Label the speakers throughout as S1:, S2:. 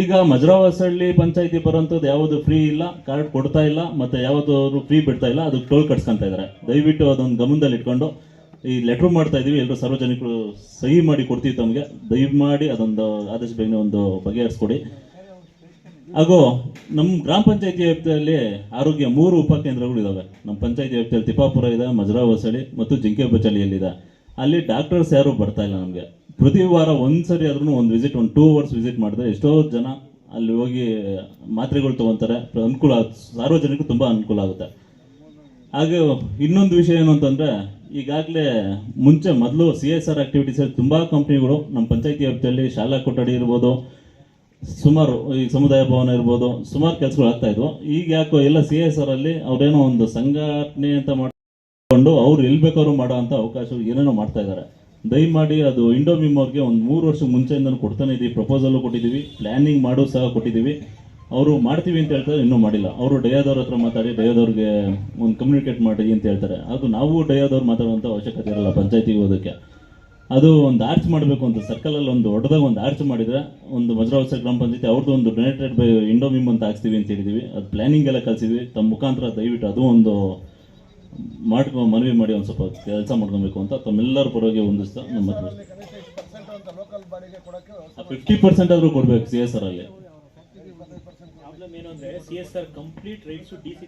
S1: ಈಗ ಮಜರಾವಸಳ್ಳಿ ಪಂಚಾಯತಿ ಬರುವಂಥದ್ದು ಯಾವುದು ಫ್ರೀ ಇಲ್ಲ ಕಾರ್ಡ್ ಕೊಡ್ತಾ ಇಲ್ಲ, ಮತ್ತೆ ಯಾವುದು ಅವರು ಫ್ರೀ ಬಿಡ್ತಾ ಇಲ್ಲ ಅದು ಟೋಲ್ ಕಟ್ಸ್ಕೊಂತ ಇದ್ದಾರೆ. ದಯವಿಟ್ಟು ಅದೊಂದು ಗಮನದಲ್ಲಿ ಇಟ್ಕೊಂಡು, ಈ ಲೆಟ್ರ್ ಮಾಡ್ತಾ ಇದೀವಿ ಎಲ್ಲರೂ ಸಾರ್ವಜನಿಕರು ಸಹಿ ಮಾಡಿ ಕೊಡ್ತೀವಿ ತಮಗೆ. ದಯಮಾಡಿ ಅದೊಂದು ಆದಷ್ಟು ಬೇಗನೆ ಒಂದು ಬಗೆಹರಿಸ್ಕೊಡಿ. ಹಾಗೂ ನಮ್ಮ ಗ್ರಾಮ ಪಂಚಾಯತಿ ವ್ಯಾಪ್ತಿಯಲ್ಲಿ ಆರೋಗ್ಯ ಮೂರು ಉಪಕೇಂದ್ರಗಳು ಇದಾವೆ ನಮ್ಮ ಪಂಚಾಯತಿ ವ್ಯಾಪ್ತಿಯಲ್ಲಿ ತಿಪ್ಪಾಪುರ ಇದೆ ಮಜ್ರಾ ಹೊಸಳಿ ಮತ್ತು ಜಿಂಕೆ ಬಚಳಿಯಲ್ಲಿದೆ ಅಲ್ಲಿ ಡಾಕ್ಟರ್ಸ್ ಯಾರು ಬರ್ತಾ ಇಲ್ಲ ನಮಗೆ. ಪ್ರತಿ ವಾರ ಒಂದ್ಸರಿ ಆದ್ರೂ ಒಂದು ವಿಸಿಟ್ ಒಂದು ಟೂ ಅವರ್ಸ್ ವಿಸಿಟ್ ಮಾಡಿದ್ರೆ ಎಷ್ಟೋ ಜನ ಅಲ್ಲಿ ಹೋಗಿ ಮಾತ್ರೆಗಳು ತಗೊಂತಾರೆ. ಅನುಕೂಲ ಸಾರ್ವಜನಿಕರು ತುಂಬಾ ಅನುಕೂಲ ಆಗುತ್ತೆ. ಹಾಗೆ ಇನ್ನೊಂದು ವಿಷಯ ಏನು ಅಂತಂದ್ರೆ, ಈಗಾಗಲೇ ಮುಂಚೆ ಮೊದಲು ಸಿ ಎಸ್ ಆರ್ ಆಕ್ಟಿವಿಟೀಸ್ ತುಂಬ ಕಂಪ್ನಿಗಳು ನಮ್ಮ ಪಂಚಾಯತಿ ವ್ಯಾಪ್ತಿಯಲ್ಲಿ ಶಾಲಾ ಕೊಠಡಿ ಇರ್ಬೋದು, ಸುಮಾರು ಈ ಸಮುದಾಯ ಭವನ ಇರ್ಬೋದು, ಸುಮಾರು ಕೆಲಸಗಳು ಆಗ್ತಾ ಇದ್ವು. ಈಗ ಯಾಕೋ ಎಲ್ಲ ಸಿ ಎಸ್ ಆರ್ ಅಲ್ಲಿ ಅವರೇನೋ ಒಂದು ಸಂಘಟನೆ ಅಂತ ಮಾಡ್ಕೊಂಡು ಅವ್ರು ಎಲ್ಲಿ ಬೇಕಾದ್ರೂ ಮಾಡೋ ಅಂತ ಅವಕಾಶ ಏನೇನೋ ಮಾಡ್ತಾ ಇದ್ದಾರೆ. ದಯಮಾಡಿ ಅದು ಇಂಡೋಮಿಮ್ ಅವ್ರಿಗೆ ಒಂದು ಮೂರು ವರ್ಷ ಮುಂಚೆಯಿಂದ ಕೊಡ್ತಾನೆ ಇದ್ದೀವಿ ಪ್ರಪೋಸಲ್ ಕೊಟ್ಟಿದ್ದೀವಿ. ಪ್ಲಾನಿಂಗ್ ಮಾಡೋ ಸಹ ಕೊಟ್ಟಿದ್ದೀವಿ. ಅವರು ಮಾಡ್ತೀವಿ ಅಂತ ಹೇಳ್ತಾರೆ, ಇನ್ನೂ ಮಾಡಿಲ್ಲ. ಅವರು ಡಯಾದವ್ರ ಹತ್ರ ಮಾತಾಡಿ ಡಯಾದವ್ರಿಗೆ ಒಂದು ಕಮ್ಯುನಿಕೇಟ್ ಮಾಡಿ ಅಂತ ಹೇಳ್ತಾರೆ. ಅದು ನಾವು ಡಯಾದವ್ರು ಮಾತಾಡುವಂಥ ಅವಶ್ಯಕತೆ ಇರಲ್ಲ ಪಂಚಾಯತಿಗೆ ಹೋದಕ್ಕೆ ಅದು ಒಂದು ಆರ್ಚ್ ಮಾಡಬೇಕು ಅಂತ ಸರ್ಕಲಲ್ಲಿ ಒಂದು ದೊಡ್ಡದಾಗ ಒಂದು ಆರ್ಚ್ ಮಾಡಿದರೆ, ಒಂದು ಮಜರಾವಸ ಗ್ರಾಮ ಪಂಚಾಯತಿ, ಅವ್ರದ್ದು ಒಂದು ಡೊನೇಟೆಡ್ ಬೈ ಇಂಡೋಮಿಮ್ ಅಂತ ಹಾಕ್ತೀವಿ ಅಂತ ಹೇಳಿದೀವಿ ಅದು ಪ್ಲಾನಿಂಗ್ ಎಲ್ಲ ಕಲಿಸಿದ್ವಿ. ತಮ್ಮ ಮುಖಾಂತರ ದಯವಿಟ್ಟು ಅದು ಒಂದು ಮಾಡ್ಕೊ ಮನವಿ ಮಾಡಿ ಒಂದು ಸ್ವಲ್ಪ ಕೆಲಸ ಮಾಡ್ಕೊಬೇಕು ಅಂತ ತಮ್ಮೆಲ್ಲರ ಪರವಾಗಿ ಹೊಂದಿಸ್ತಾ ನಮ್ಮ ಫಿಫ್ಟಿ ಪರ್ಸೆಂಟ್ ಆದರೂ ಕೊಡ್ಬೇಕು ಸಿ ಎಸ್ ಆರ್ ಅಲ್ಲಿ.
S2: ಅಂದ್ರೆ C S R complete D C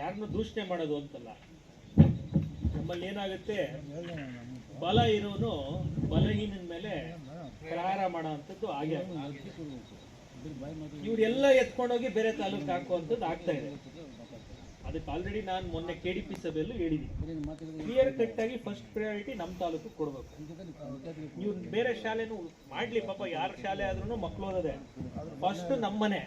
S2: ಯಾರನ್ನು ದೂಷಣೆ ಮಾಡೋದು ಅಂತಲ್ಲ. ನಮ್ಮಲ್ಲಿ ಏನಾಗುತ್ತೆ? ಬಲ ಇರೋನು ಬಲಹೀನನ ಮೇಲೆ ಪ್ರಹಾರ ಮಾಡೋ ಹಾಗೆ ಇವ್ರೆಲ್ಲ ಎತ್ಕೊಂಡೋಗಿ ಬೇರೆ ತಾಲೂಕು ಹಾಕುವಂಥದ್ದು ಆಗ್ತಾ ಇದೆ. ಅದಕ್ಕೆ ಆಲ್ರೆಡಿ ನಾನು ಮೊನ್ನೆ ಕೆ ಡಿ ಪಿ ಸಭೆಯಲ್ಲೂ ಹೇಳಿದ್ದೀನಿ. ಕ್ಲಿಯರ್ ಕಟ್ ಆಗಿ ಫಸ್ಟ್ ಪ್ರಯಾರಿಟಿ ನಮ್ಮ ತಾಲೂಕು ಕೊಡಬೇಕು. ನೀವು ಬೇರೆ ಶಾಲೆನೂ ಮಾಡಲಿ ಪಾಪ ಯಾರ ಶಾಲೆ ಆದ್ರೂ ಮಕ್ಕಳು ಓದದೆ. ಫಸ್ಟ್ ನಮ್ಮನೆ.